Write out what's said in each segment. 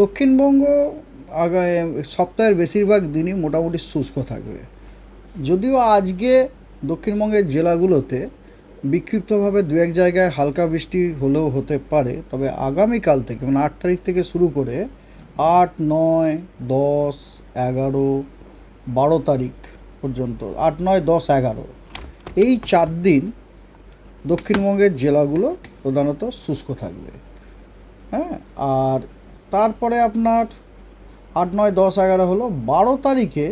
দক্ষিণবঙ্গ আগা সপ্তাহের বেশিরভাগ দিনই মোটামুটি শুষ্ক থাকবে। যদিও আজকে দক্ষিণবঙ্গের জেলাগুলোতে বিক্ষিপ্তভাবে দু এক জায়গায় হালকা বৃষ্টি হলেও হতে পারে, তবে আগামীকাল থেকে মানে আট তারিখ থেকে শুরু করে আট, নয়, দশ, এগারো, বারো তারিখ পর্যন্ত, আট, নয়, দশ, এগারো, এই চার দিন দক্ষিণবঙ্গের জেলাগুলো প্রধানত শুষ্ক থাকবে। হ্যাঁ আর তারপরে আপনার আট, নয়, দশ, এগারো হলো বারো তারিখে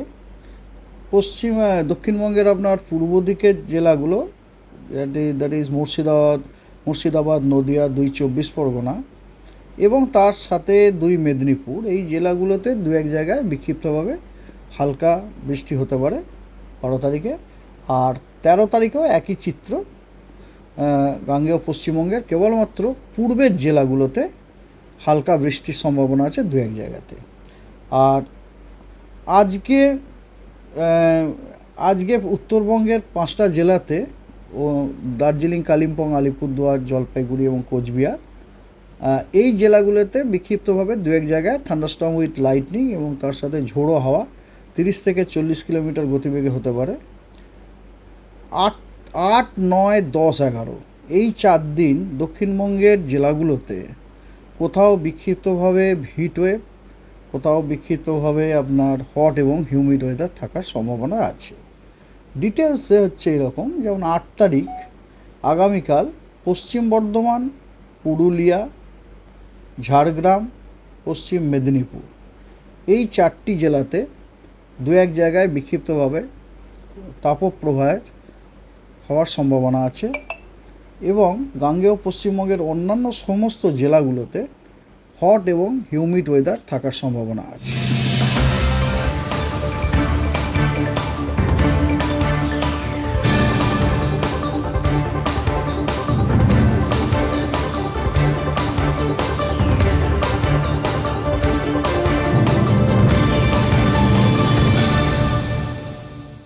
পশ্চিম দক্ষিণবঙ্গের আপনার পূর্ব দিকের জেলাগুলো দ্যাট ইজ মুর্শিদাবাদ মুর্শিদাবাদ, নদিয়া, দুই চব্বিশ পরগনা এবং তার সাথে দুই মেদিনীপুর। এই জেলাগুলোতে দু এক জায়গায় বিক্ষিপ্তভাবে হালকা বৃষ্টি হতে পারে বারো তারিখে। আর তেরো তারিখেও একই চিত্র গাঙ্গেয় পশ্চিমবঙ্গের কেবলমাত্র পূর্বের জেলাগুলোতে হালকা বৃষ্টির সম্ভাবনা আছে দু এক জায়গাতে। আর আজকে আজকে উত্তরবঙ্গের পাঁচটা জেলাতে, ও, দার্জিলিং, কালিম্পং, আলিপুরদুয়ার, জলপাইগুড়ি এবং কোচবিহার এই জেলাগুলোতে বিক্ষিপ্তভাবে দু এক জায়গায় থান্ডারস্টর্ম উইথ লাইটনিং এবং তার সাথে ঝোড়ো হাওয়া তিরিশ থেকে চল্লিশ কিলোমিটার গতিবেগে হতে পারে। আট আট, নয়, দশ, এগারো, এই চার দিন দক্ষিণবঙ্গের জেলাগুলোতে কোথাও বিক্ষিপ্তভাবে হিট ওয়েভ কোথাও বিক্ষিপ্তভাবে আপনার হট এবং হিউমিড ওয়েদার থাকার সম্ভাবনা আছে। ডিটেলসে হচ্ছে এরকম, যেমন আট তারিখ, আগামীকাল পশ্চিম বর্ধমান, পুরুলিয়া, ঝাড়গ্রাম, পশ্চিম মেদিনীপুর। এই চারটি জেলাতে দু এক জায়গায় বিক্ষিপ্তভাবে তাপপ্রবাহের হওয়ার সম্ভাবনা আছে। এবং গাঙ্গেয় পশ্চিমবঙ্গের অন্যান্য সমস্ত জেলাগুলোতে হট এবং হিউমিড ওয়েদার থাকার সম্ভাবনা আছে।